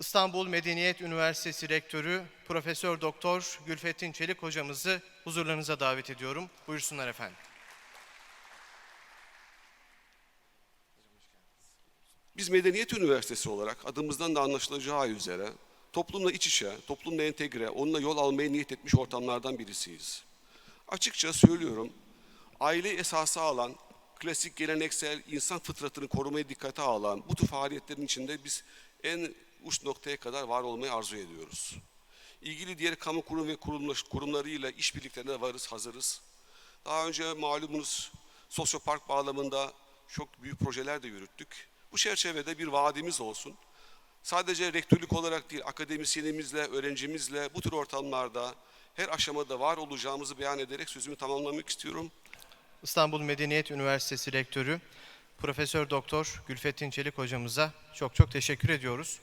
İstanbul Medeniyet Üniversitesi Rektörü Profesör Doktor Gülfettin Çelik hocamızı huzurlarınıza davet ediyorum. Buyursunlar efendim. Biz Medeniyet Üniversitesi olarak adımızdan da anlaşılacağı üzere toplumla iç içe, toplumla entegre, onunla yol almaya niyet etmiş ortamlardan birisiyiz. Açıkça söylüyorum, aile esası alan, klasik geleneksel insan fıtratını korumaya dikkate alan bu tür faaliyetlerin içinde biz en uç noktaya kadar var olmayı arzu ediyoruz. İlgili diğer kamu kurum ve kurumla- kurumlarıyla işbirliklerine varız, hazırız. Daha önce malumunuz sosyopark bağlamında çok büyük projeler de yürüttük. Bu çerçevede bir vaadimiz olsun. Sadece rektörlük olarak değil, akademisyenimizle, öğrencimizle bu tür ortamlarda her aşamada var olacağımızı beyan ederek sözümü tamamlamak istiyorum. İstanbul Medeniyet Üniversitesi Rektörü Profesör Doktor Gülfettin Çelik hocamıza çok çok teşekkür ediyoruz.